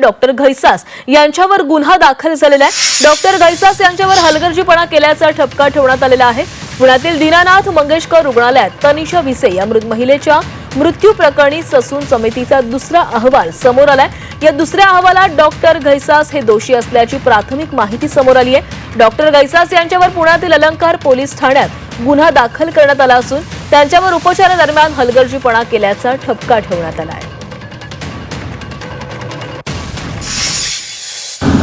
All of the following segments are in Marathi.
डॉक्टर घैसास यांच्यावर गुन्हा दाखल झालेला आहे. डॉक्टर घैसास यांच्यावर हलगर्जीपणा केल्याचा ठपका ठेवण्यात आलेला आहे. पुण्यातील दीनानाथ मंगेशकर रुग्णालयात तनिषा विसे या मृत महिलेच्या मृत्यू प्रकरणी ससून समितीचा दुसरा अहवाल समोर आलाय. या दुसऱ्या अहवालात डॉक्टर घैसास हे दोषी असल्याची प्राथमिक माहिती समोर आली आहे. डॉक्टर घैसास यांच्यावर पुण्यातील अलंकार पोलीस ठाण्यात गुन्हा दाखल करण्यात आला असून त्यांच्यावर उपचारादरम्यान हलगर्जीपणा केल्याचा ठपका ठेवण्यात आला आहे.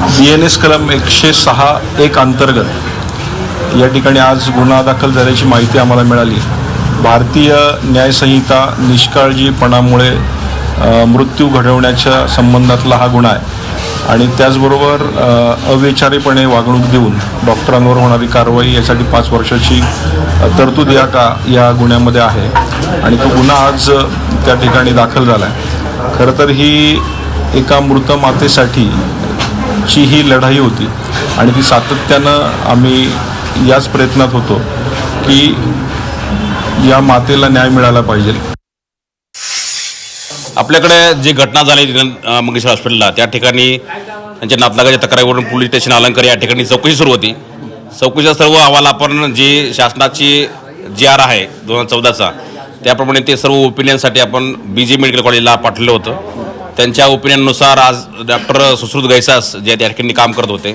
बी एन एस कलम एकशे सहा एक अंतर्गत. या ठिकाणी आज गुन्हा दाखल झाल्याची माहिती आम्हाला मिळाली. भारतीय न्यायसंहिता निष्काळजीपणामुळे मृत्यू घडवण्याच्या संबंधातला हा गुन्हा आहे. आणि त्याचबरोबर अविचारीपणे वागणूक देऊन डॉक्टरांवर होणारी कारवाई यासाठी पाच वर्षाची तरतूद या का या गुन्ह्यामध्ये आहे. आणि तो गुन्हा आज त्या ठिकाणी दाखल झाला आहे खरं तर ही एका मृत मातेसाठी ची ही लढाई होती आणि ती सातत्यानं आम्ही याच प्रयत्नात होतो की या मातेला न्याय मिळाला पाहिजे. आपल्याकडे जी घटना झाली मंगेश्वर हॉस्पिटलला त्या ठिकाणी त्यांच्या नातलागाच्या तक्रारीवरून पोलीस स्टेशन अलंकार या ठिकाणी चौकशी सुरू होती. चौकशीचा सर्व अहवाल आपण जी शासनाची जी आर आहे दोन हजार चौदाचा त्याप्रमाणे ते सर्व ओपिनियनसाठी आपण बी जे मेडिकल कॉलेजला पाठवलं होतं. त्यांच्या ओपिनियननुसार आज डॉक्टर सुश्रुत गैसास जे त्या ठिकाणी काम करत होते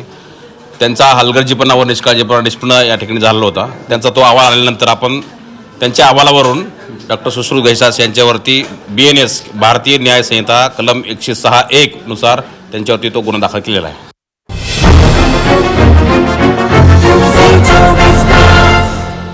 त्यांचा हलगर्जीपणा व निष्काळजीपणा निष्पन्न या ठिकाणी झालेला होता. त्यांचा तो अहवाल आल्यानंतर आपण त्यांच्या अहवालावरून doctor Sushrut Gaisas यांच्यावरती B N S Bharatiya Nyaya Sanhita कलम एकशे सहा एकनुसार त्यांच्यावरती तो गुन्हा दाखल केलेला आहे.